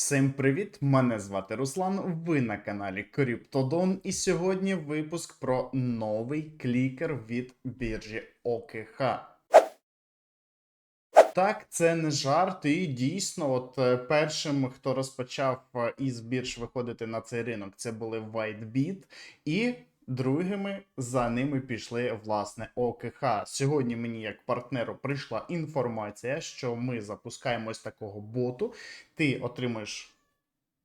Всім привіт! Мене звати Руслан. Ви на каналі Криптодон. І сьогодні випуск про новий клікер від біржі ОКХ. Так, це не жарт, і дійсно, от е, першим, хто розпочав е, із бірж виходити на цей ринок, це були WhiteBit, і другими за ними пішли власне ОКХ. Сьогодні мені, як партнеру, прийшла інформація, що ми запускаємо ось такого боту. Ти отримаєш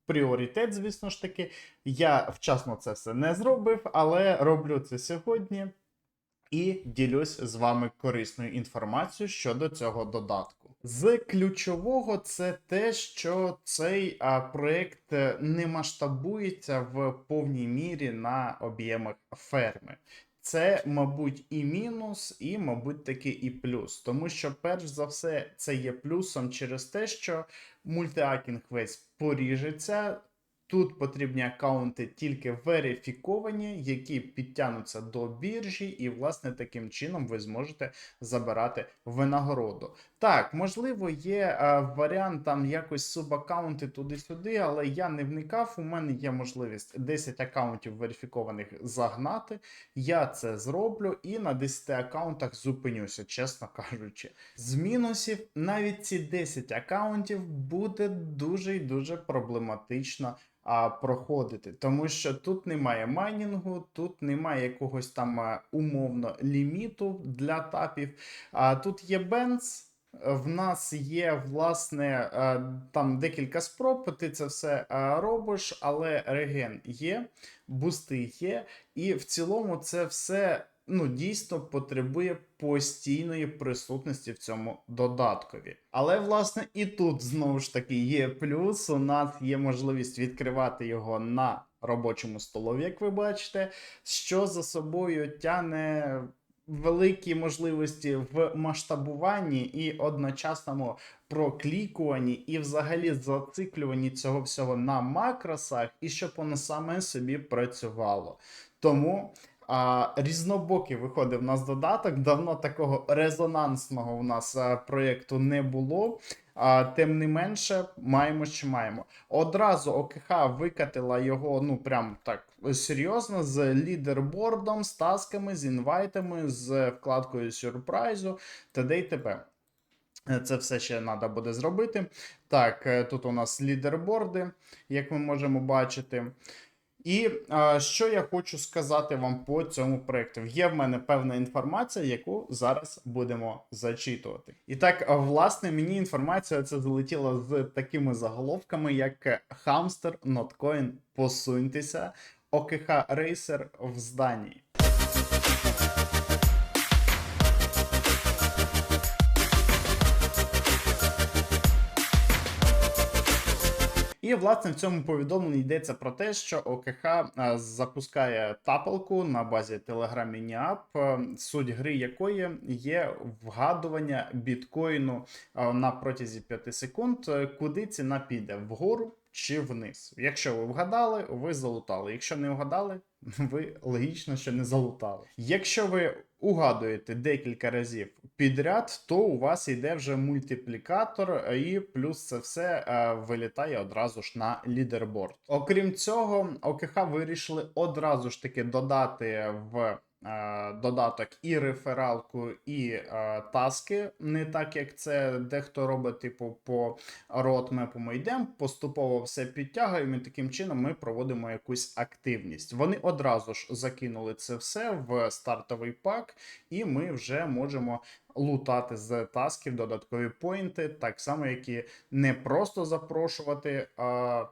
пріоритет, звісно ж таки. Я вчасно це все не зробив, але роблю це сьогодні і ділюсь з вами корисною інформацією щодо цього додатку. З ключового це те, що цей проект е, не масштабується в повній мірі на об'ємах ферми. Це, мабуть, і мінус, і, мабуть, таки і плюс. Тому що, перш за все, це є плюсом через те, що мультиакінг весь поріжеться. Тут потрібні аккаунти тільки верифіковані, які підтягнуться до біржі, і, власне, таким чином ви зможете забирати винагороду. Так, можливо, є е, варіант там якось субаккаунти туди-сюди, але я не вникав. У мене є можливість 10 аккаунтів верифікованих загнати. Я це зроблю і на 10 аккаунтах зупинюся, чесно кажучи. З мінусів навіть ці 10 аккаунтів буде дуже і дуже проблематично а, проходити, тому що тут немає майнінгу, тут немає якогось там а, умовно ліміту для тапів. А тут є бенз. В нас є власне е, там декілька спроб, ти це все е, робиш, але реген є, бусти є, і в цілому це все ну, дійсно потребує постійної присутності в цьому додаткові. Але, власне, і тут знову ж таки є плюс. У нас є можливість відкривати його на робочому столові, як ви бачите, що за собою тяне. Великі можливості в масштабуванні і одночасному проклікуванні, і взагалі зациклюванні цього всього на макросах, і щоб воно саме собі працювало. Тому а, різнобокий виходив у нас додаток. Давно такого резонансного у нас а, проєкту не було. А, тим не менше, маємо, що маємо. Одразу ОКХ викатила його, ну прям так серйозно, з лідербордом, з тасками, з інвайтами, з вкладкою сюрпрайзу, т.д. і т.п. Це все ще треба буде зробити. Так, е, тут у нас лідерборди, як ми можемо бачити. І е, що я хочу сказати вам по цьому проєкту? Є в мене певна інформація, яку зараз будемо зачитувати. І так, власне, мені інформація це залетіла з такими заголовками, як Хамстер, Ноткоін, посуньтеся, ОКХ Рейсер в зданні. І власне в цьому повідомленні йдеться про те, що ОКХ е, запускає тапалку на базі Telegram Mini App, е, суть гри якої є вгадування біткоїну е, на протязі 5 секунд, куди ціна піде вгору чи вниз. Якщо ви вгадали, ви залутали. Якщо не вгадали, ви логічно, що не залутали. Якщо ви угадуєте декілька разів підряд, то у вас йде вже мультиплікатор, і плюс це все е, вилітає одразу ж на лідерборд. Окрім цього, ОКХ вирішили одразу ж таки додати в. Е, Додаток і рефералку, і е, таски, не так як це дехто робить, типу, по родмепу ми йдемо, поступово все підтягуємо, і таким чином ми проводимо якусь активність. Вони одразу ж закинули це все в стартовий пак, і ми вже можемо лутати з тасків додаткові поінти, так само, як і не просто запрошувати. А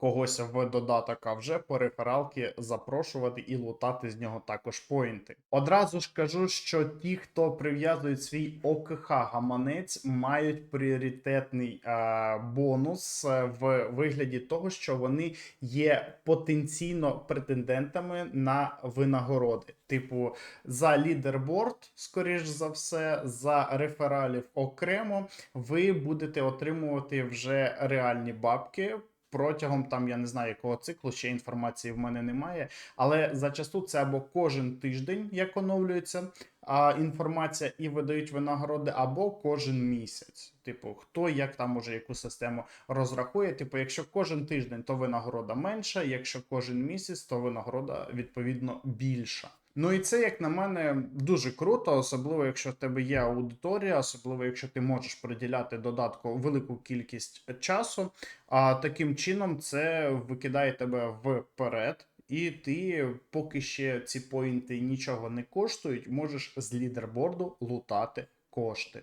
Когось в додаток, а вже по рефералки запрошувати і лутати з нього також поінти. Одразу ж кажу, що ті, хто прив'язують свій ОКХ гаманець, мають пріоритетний е, бонус е, в вигляді того, що вони є потенційно претендентами на винагороди. Типу, за лідерборд, скоріш за все, за рефералів окремо, ви будете отримувати вже реальні бабки протягом там я не знаю якого циклу, ще інформації в мене немає. Але зачасту це або кожен тиждень, як оновлюється а, інформація і видають винагороди, або кожен місяць. Типу, хто як там може яку систему розрахує. Типу, якщо кожен тиждень, то винагорода менша, якщо кожен місяць, то винагорода відповідно більша. Ну і це, як на мене, дуже круто, особливо якщо в тебе є аудиторія, особливо якщо ти можеш приділяти додатку велику кількість часу. А таким чином це викидає тебе вперед. І ти, поки ще ці поінти нічого не коштують, можеш з лідерборду лутати кошти.